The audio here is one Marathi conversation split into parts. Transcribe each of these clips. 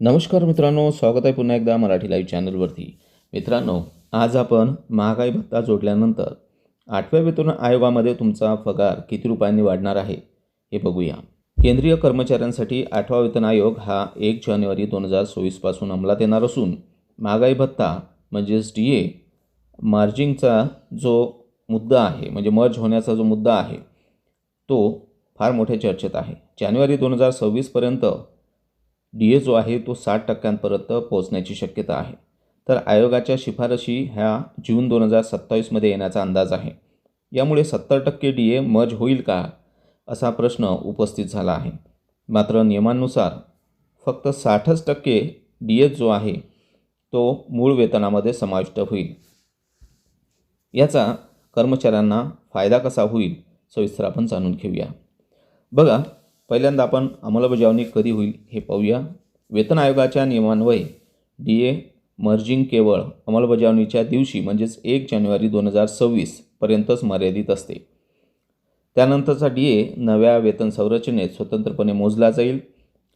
नमस्कार मित्रांनो स्वागत आहे पुन्हा एकदा मराठी लाईव्ह चॅनलवरती मित्रांनो आज आपण महागाई भत्ता जोडल्यानंतर आठव्या वेतन आयोगामध्ये तुमचा पगार किती रुपयांनी वाढणार आहे हे बघूया. केंद्रीय कर्मचाऱ्यांसाठी आठवा वेतन आयोग हा एक जानेवारी दोन हजार चोवीसपासून अंमलात येणार असून महागाई भत्ता म्हणजेच डी ए मार्जिंगचा जो मुद्दा आहे म्हणजे मर्ज होण्याचा जो मुद्दा आहे तो फार मोठ्या चर्चेत आहे. जानेवारी दोन हजार सव्वीसपर्यंत डी ए जो आहे तो साठ टक्क्यांपर्यंत पोहोचण्याची शक्यता आहे. तर आयोगाच्या शिफारशी ह्या जून दोन हजार सत्तावीसमध्ये येण्याचा अंदाज आहे. यामुळे सत्तर टक्के डी ए मर्ज होईल का असा प्रश्न उपस्थित झाला आहे. मात्र नियमांनुसार फक्त साठच टक्के डी ए जो आहे तो मूळ वेतनामध्ये समाविष्ट होईल. याचा कर्मचाऱ्यांना फायदा कसा होईल सविस्तर आपण जाणून घेऊया. बघा पहिल्यांदा आपण अंमलबजावणी कधी होईल हे पाहूया. वेतन आयोगाच्या नियमान्वये डी ए मर्जिंग केवळ अंमलबजावणीच्या दिवशी म्हणजेच एक जानेवारी दोन हजार सव्वीसपर्यंतच मर्यादित असते. त्यानंतरचा डी ए नव्या वेतन संरचनेत स्वतंत्रपणे मोजला जाईल.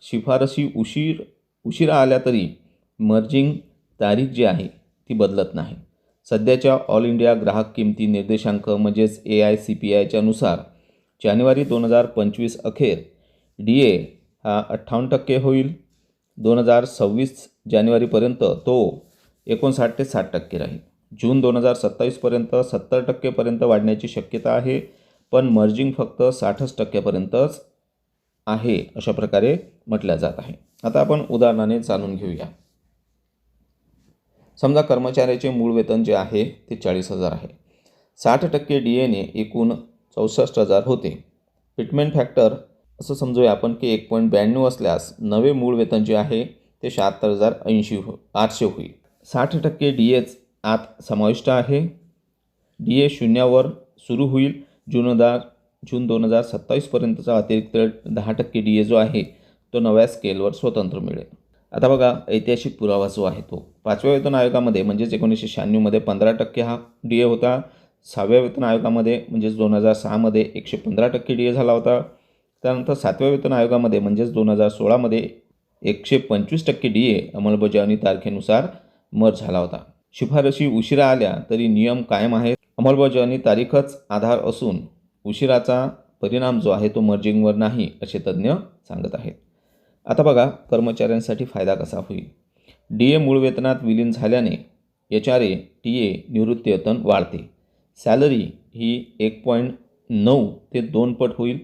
शिफारशी उशीर उशिरा आल्या तरी मर्जिंग तारीख जी आहे ती बदलत नाही. सध्याच्या ऑल इंडिया ग्राहक किमती निर्देशांक म्हणजेच ए आय सी पी आयच्यानुसार जानेवारी दोन हजार पंचवीस अखेर डी ए हा अठ्ठावन्न टक्के होईल. दोन हजार सव्वीस जानेवारीपर्यंत तो एकोणसाठ ते साठ टक्के राहील. जून दोन हजार सत्तावीसपर्यंत सत्तर टक्केपर्यंत वाढण्याची शक्यता आहे पण मर्जिंग फक्त साठच टक्क्यापर्यंतच आहे अशा प्रकारे म्हटल्या जात आहे. आता आपण उदाहरणाने जाणून घेऊया. समजा कर्मचाऱ्याचे मूळ वेतन जे आहे ते चाळीस हजार आहे. साठ टक्के डी एने एकूण चौसष्ट हजार होते. फिटमेंट फॅक्टर असं समजूया आपण की एक पॉईंट ब्याण्णव असल्यास नवे मूळ वेतन जे आहे ते शहात्तर हजार ऐंशी हो आठशे होईल. साठ टक्के डी एच आत समाविष्ट आहे. डी ए शून्यावर सुरू होईल. जून हजार जून दोन हजार सत्तावीसपर्यंतचा अतिरिक्त दहा टक्के डी ए जो आहे तो नव्या स्केलवर स्वतंत्र मिळेल. आता बघा ऐतिहासिक पुरावा जो आहे तो. पाचव्या वेतन आयोगामध्ये म्हणजेच एकोणीसशे शहाण्णवमध्ये पंधरा टक्के हा डी ए होता. सहाव्या वेतन आयोगामध्ये म्हणजेच दोन हजार सहामध्ये एकशे पंधरा टक्के डी ए झाला होता. त्यानंतर सातव्या वेतन आयोगामध्ये म्हणजेच दोन हजार सोळामध्ये एकशे पंचवीस टक्के डी ए अंमलबजावणी तारखेनुसार मर झाला होता. शिफारशी उशिरा आल्या तरी नियम कायम आहेत. अंमलबजावणी तारीखच आधार असून उशिराचा परिणाम जो आहे तो मर्जिंगवर नाही असे तज्ज्ञ सांगत आहेत. आता बघा कर्मचाऱ्यांसाठी फायदा कसा होईल? डी ए मूळ वेतनात विलीन झाल्याने H R A T A निवृत्ती वेतन वाढते. सॅलरी ही एक पॉईंट नऊ ते दोन पट होईल.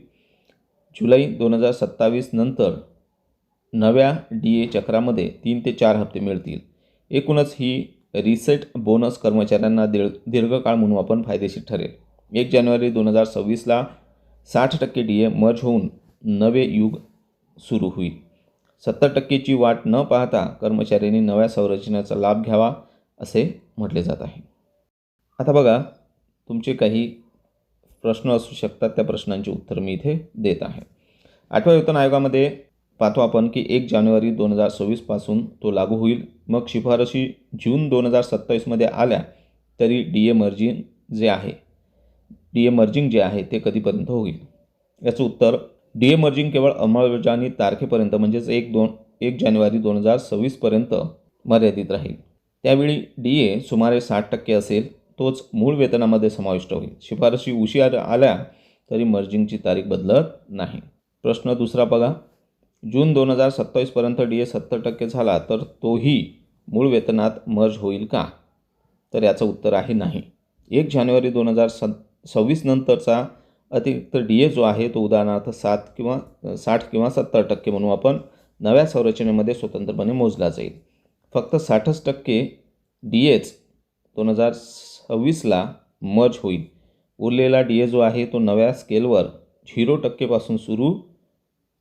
जुलै दोन हजार सत्तावीस नंतर नव्या डी ए चक्रामध्ये तीन ते चार हप्ते मिळतील. एकूणच ही रिसेट बोनस कर्मचाऱ्यांना दीर्घ दीर्घकाळ म्हणून आपण फायदेशीर ठरेल. एक जानेवारी दोन हजार सव्वीसला साठ टक्के डी ए मर्ज होऊन नवे युग सुरू होईल. सत्तर टक्केची वाट न पाहता कर्मचाऱ्यांनी नव्या संरचनेचा लाभ घ्यावा असे म्हटले जात आहे. आता बघा तुमचे काही प्रश्न असू शकतात त्या प्रश्नांची उत्तर मी इथे देत आहे. आठव्या वेतन आयोगामध्ये पाहतो आपण की एक जानेवारी दोन हजार सव्वीसपासून तो लागू होईल. मग शिफारशी जून दोन हजार सत्तावीसमध्ये आल्या तरी डी ए मर्जिंग जे आहे डी ए मर्जिंग जे आहे ते कधीपर्यंत होईल? याचं उत्तर डी ए मर्जिंग केवळ अंमलबजावणी तारखेपर्यंत म्हणजेच एक दोन एक जानेवारी दोन हजार सव्वीसपर्यंत मर्यादित राहील. त्यावेळी डी ए सुमारे साठ टक्के असेल तोच मूळ वेतनामध्ये समाविष्ट होईल. शिफारशी उशिरा आल्या तरी मर्जिंगची तारीख बदलत नाही. प्रश्न दुसरा बघा. जून दोन हजार सत्तावीसपर्यंत डी ए सत्तर टक्के झाला तर तोही मूळ वेतनात मर्ज होईल का? तर याचं उत्तर आहे नाही. एक जानेवारी दोन हजार स सव्वीस नंतरचा अतिरिक्त डी ए जो आहे तो उदाहरणार्थ सात किंवा साठ किंवा सत्तर टक्के म्हणून आपण नव्या संरचनेमध्ये स्वतंत्रपणे मोजला जाईल. फक्त साठच टक्के डी एच दोन हजार सव्वीसला मर्ज होईल. उरलेला डी ए जो आहे तो नव्या स्केलवर झिरो टक्केपासून सुरू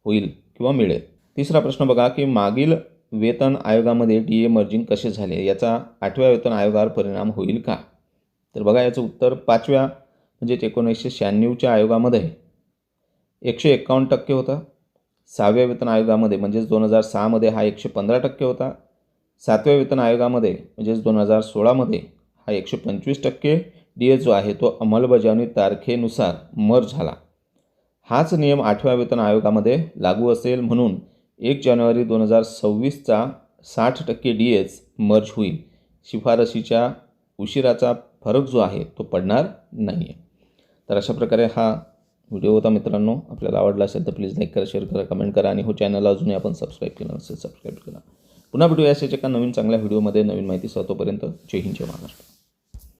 होईल किंवा मिळेल. तिसरा प्रश्न बघा की मागील वेतन आयोगामध्ये डी ए मर्जिंग कसे झाले? याचा आठव्या वेतन आयोगावर परिणाम होईल का? तर बघा याचं उत्तर पाचव्या म्हणजेच एकोणीसशे शहाण्णवच्या आयोगामध्ये एकशे एक्कावन्न टक्के होता. सहाव्या वेतन आयोगामध्ये म्हणजेच दोन हजार सहामध्ये हा एकशे पंधरा टक्के होता. सातव्या वेतन आयोगामध्ये म्हणजेच दोन हजार सोळामध्ये हा एकशे पंचवीस टक्के डी ए जो आहे तो अंमलबजावणी तारखेनुसार मर झाला. हाच नियम आठव्या वेतन आयोगामध्ये लागू असेल म्हणून एक जानेवारी दोन हजार सव्वीसचा साठ टक्के डी एच मर्ज होईल. शिफारशीच्या उशिराचा फरक जो आहे तो पडणार नाही आहे तर अशा प्रकारे हा व्हिडिओ होता मित्रांनो. आपल्याला आवडला असेल तर प्लीज लाईक करा शेअर करा कमेंट करा आणि हो चॅनलला अजूनही आपण सबस्क्राईब केलं नसेल सबस्क्राईब करा पुन्हा भेटूया अशाच एका नवीन चांगल्या व्हिडिओमध्ये नवीन माहिती तोपर्यंत जय हिंद जय महाराष्ट्र.